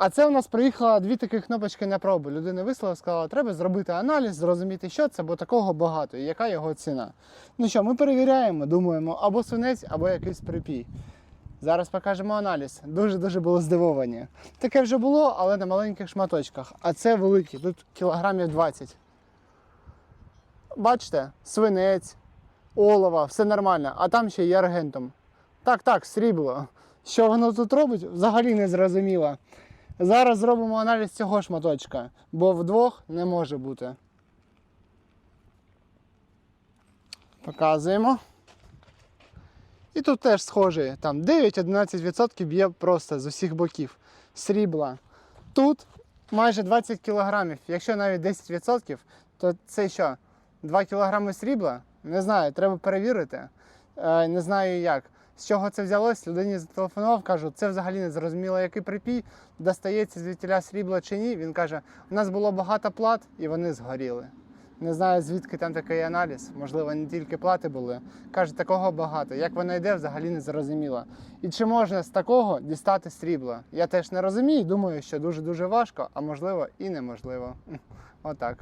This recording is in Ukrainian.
А це у нас приїхало дві такі кнопочки на пробу. Людина вислала, сказала, треба зробити аналіз, зрозуміти, що це, бо такого багато і яка його ціна. Ну що, ми перевіряємо, думаємо, або свинець, або якийсь припій. Зараз покажемо аналіз. Дуже-дуже були здивовані. Таке вже було, але на маленьких шматочках. А це великі, тут кілограмів 20. Бачите, свинець, олова, все нормально, а там ще є аргентом. Так, так, срібло. Що воно тут робить, взагалі не зрозуміло. Зараз зробимо аналіз цього шматочка, бо вдвох не може бути. Показуємо. І тут теж схожий, там 9-11% б'є просто з усіх боків. Срібла. Тут майже 20 кілограмів. Якщо навіть 10%, то це що? 2 кілограми срібла? Не знаю, треба перевірити. Е, не знаю як. З чого це взялось? Людині зателефонував, кажу, це взагалі не зрозуміло, який припій, достається звідтіля срібла чи ні. Він каже, у нас було багато плат і вони згоріли. Не знаю, звідки там такий аналіз. Можливо, не тільки плати були. Каже, такого багато. Як воно йде, взагалі не зрозуміло. І чи можна з такого дістати срібло? Я теж не розумію. Думаю, що дуже-дуже важко, а можливо і неможливо. Отак.